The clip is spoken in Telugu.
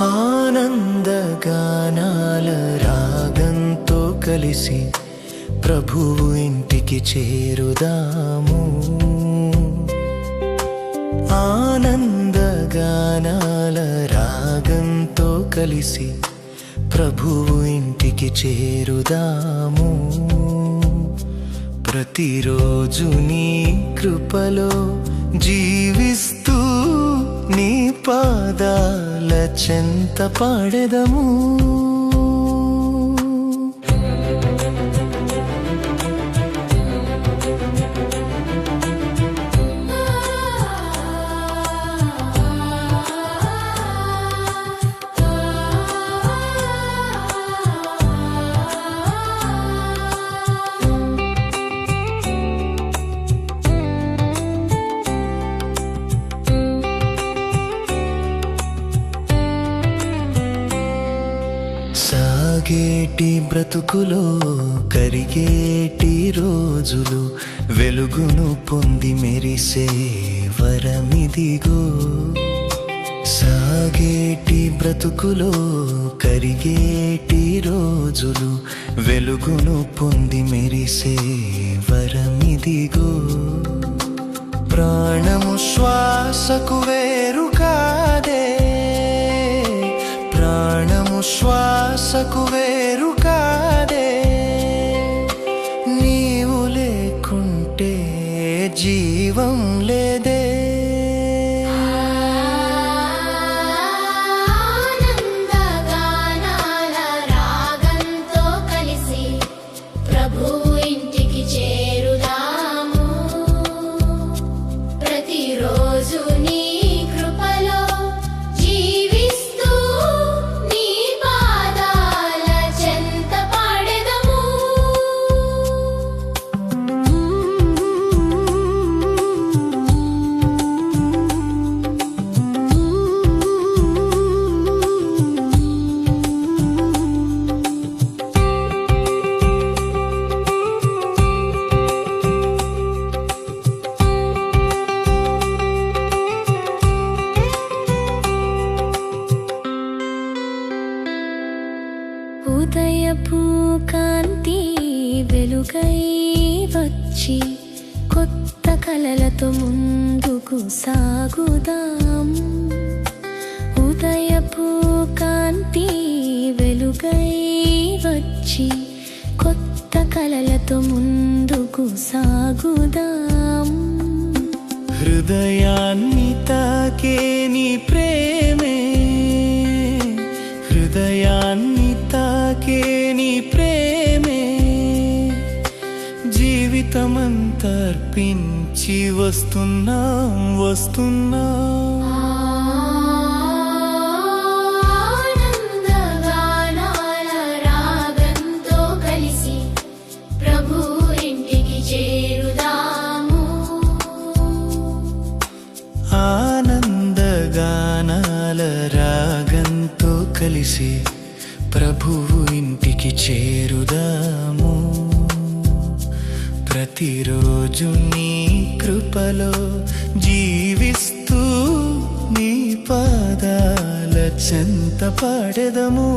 ఆనందగానాల రాగంతో కలిసి ప్రభువు ఇంటికి చేరుదాము. ఆనందగానాల రాగంతో కలిసి ప్రభువు ఇంటికి చేరుదాము. ప్రతిరోజు నీ కృపలో జీవిస్తూ నీ పాదాల చెంత పాడెదము సాగేటి బ్రతుకులో కరిగేటి రోజులు వెలుగును పొంది మెరిసే వరమిదిగో. సాగేటి బ్రతుకులో కరిగేటి రోజులు వెలుగును పొంది మెరిసే వరమిదిగో. ప్రాణము శ్వాసకు వేరు కాదే శ్వాసకు వేరు కాదే నీవు లేకుంటే జీవం లేదే. ఆనందగానాల రాగంతో ఇంటికి చేరుదాము. ప్రతిరోజు నీ ఉదయపు కాంతి వెలుగై వచ్చి కొత్త కలలతో ముందుకు సాగుదాం. ఉదయపు కాంతి వెలుగై వచ్చి కొత్త కలలతో ముందుకు సాగుదాం. హృదయాన్ని తాకే నీ ప్రే కనిపించి వస్తున్నాం వస్తున్నా. ప్రతిరోజు నీ కృపలో జీవిస్తూ నీ పాదాల చెంత పాడెదము.